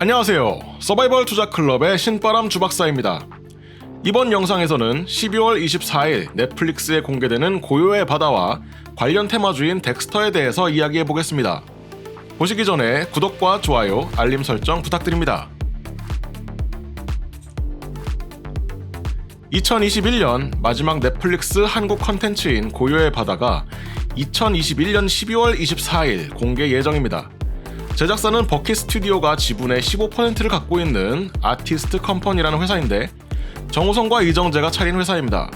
안녕하세요. 서바이벌 투자 클럽의 신바람 주박사입니다. 이번 영상에서는 12월 24일 넷플릭스에 공개되는 고요의 바다와 관련 테마주인 덱스터에 대해서 이야기해 보겠습니다. 보시기 전에 구독과 좋아요, 알림 설정 부탁드립니다. 2021년 마지막 넷플릭스 한국 컨텐츠인 고요의 바다가 2021년 12월 24일 공개 예정입니다. 제작사는 버킷 스튜디오가 지분의 15%를 갖고 있는 아티스트 컴퍼니라는 회사인데 정우성과 이정재가 차린 회사입니다.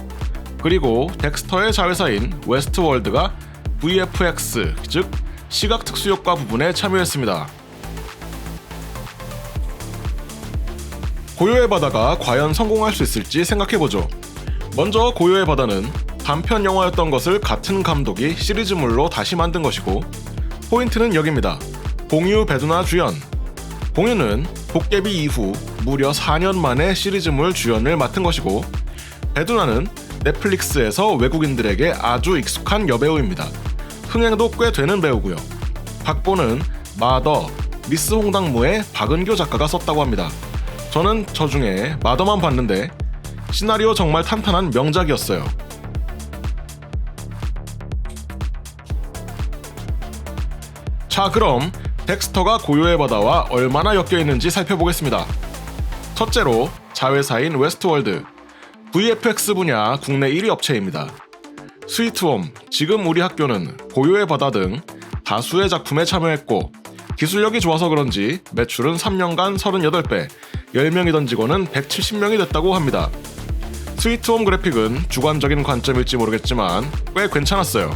그리고 덱스터의 자회사인 웨스트월드가 VFX 즉 시각 특수 효과 부분에 참여했습니다. 고요의 바다가 과연 성공할 수 있을지 생각해보죠. 먼저 고요의 바다는 단편 영화였던 것을 같은 감독이 시리즈물로 다시 만든 것이고 포인트는 여기입니다. 봉유 배두나 주연. 봉유는 도깨비 이후 무려 4년 만에 시리즈물 주연을 맡은 것이고 배두나는 넷플릭스에서 외국인들에게 아주 익숙한 여배우입니다. 흥행도 꽤 되는 배우고요. 각본은 마더, 미스 홍당무의 박은교 작가가 썼다고 합니다. 저는 저 중에 마더만 봤는데 시나리오 정말 탄탄한 명작이었어요. 자, 그럼 덱스터가 고요의 바다와 얼마나 엮여 있는지 살펴보겠습니다. 첫째로 자회사인 웨스트월드 VFX 분야 국내 1위 업체입니다. 스위트홈, 지금 우리 학교는 고요의 바다 등 다수의 작품에 참여했고 기술력이 좋아서 그런지 매출은 3년간 38배, 10명이던 직원은 170명이 됐다고 합니다. 스위트홈 그래픽은 주관적인 관점일지 모르겠지만 꽤 괜찮았어요.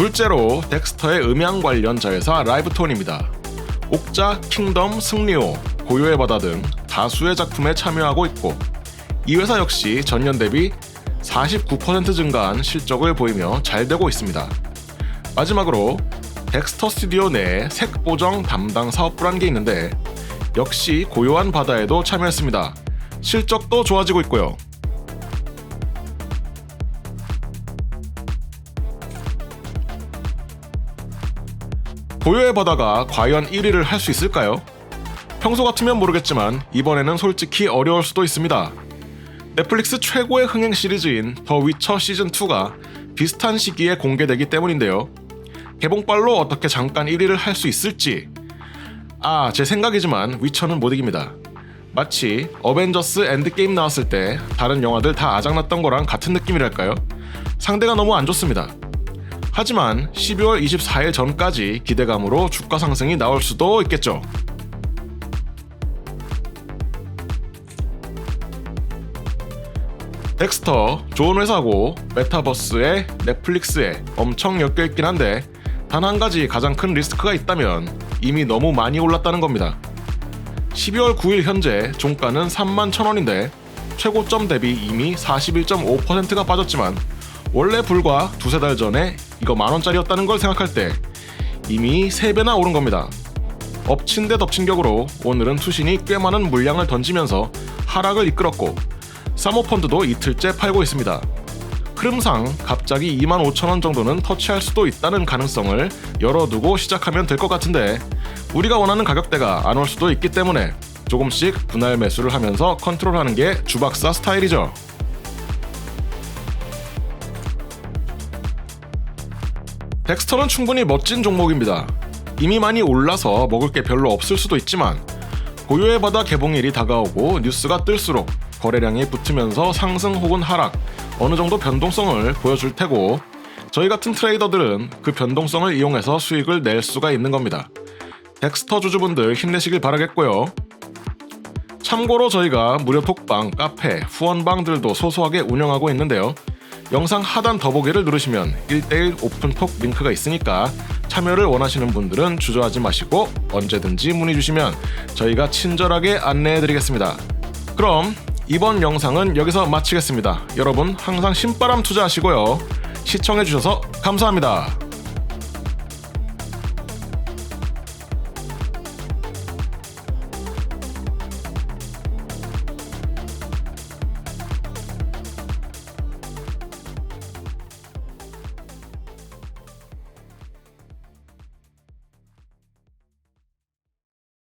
둘째로 덱스터의 음향 관련 자회사 라이브톤입니다. 옥자, 킹덤, 승리호, 고요의 바다 등 다수의 작품에 참여하고 있고 이 회사 역시 전년 대비 49% 증가한 실적을 보이며 잘 되고 있습니다. 마지막으로 덱스터 스튜디오 내에 색 보정 담당 사업부란 게 있는데 역시 고요한 바다에도 참여했습니다. 실적도 좋아지고 있고요. 고요의 바다가 과연 1위를 할 수 있을까요? 평소 같으면 모르겠지만 이번에는 솔직히 어려울 수도 있습니다. 넷플릭스 최고의 흥행 시리즈인 더 위쳐 시즌2가 비슷한 시기에 공개되기 때문인데요. 개봉발로 어떻게 잠깐 1위를 할 수 있을지. 아, 제 생각이지만 위쳐는 못 이깁니다. 마치 어벤져스 엔드게임 나왔을 때 다른 영화들 다 아작났던 거랑 같은 느낌이랄까요? 상대가 너무 안 좋습니다. 하지만 12월 24일 전까지 기대감으로 주가 상승이 나올 수도 있겠죠. 덱스터 좋은 회사고 메타버스에 넷플릭스에 엄청 엮여 있긴 한데 단 한 가지 가장 큰 리스크가 있다면 이미 너무 많이 올랐다는 겁니다. 12월 9일 현재 종가는 3만 1,000원인데 최고점 대비 이미 41.5%가 빠졌지만 원래 불과 두세 달 전에 이거 만 원짜리였다는 걸 생각할 때 이미 3배나 오른 겁니다. 엎친 데 덮친 격으로 오늘은 투신이 꽤 많은 물량을 던지면서 하락을 이끌었고 사모펀드도 이틀째 팔고 있습니다. 흐름상 갑자기 2만 5천 원 정도는 터치할 수도 있다는 가능성을 열어두고 시작하면 될 것 같은데 우리가 원하는 가격대가 안 올 수도 있기 때문에 조금씩 분할 매수를 하면서 컨트롤하는 게 주박사 스타일이죠. 덱스터는 충분히 멋진 종목입니다. 이미 많이 올라서 먹을 게 별로 없을 수도 있지만 고요의 바다 개봉일이 다가오고 뉴스가 뜰수록 거래량이 붙으면서 상승 혹은 하락 어느 정도 변동성을 보여줄 테고 저희 같은 트레이더들은 그 변동성을 이용해서 수익을 낼 수가 있는 겁니다. 덱스터 주주분들 힘내시길 바라겠고요. 참고로 저희가 무료 톡방, 카페, 후원방들도 소소하게 운영하고 있는데요. 영상 하단 더보기를 누르시면 1대1 오픈톡 링크가 있으니까 참여를 원하시는 분들은 주저하지 마시고 언제든지 문의 주시면 저희가 친절하게 안내해 드리겠습니다. 그럼 이번 영상은 여기서 마치겠습니다. 여러분 항상 신바람 투자하시고요. 시청해 주셔서 감사합니다.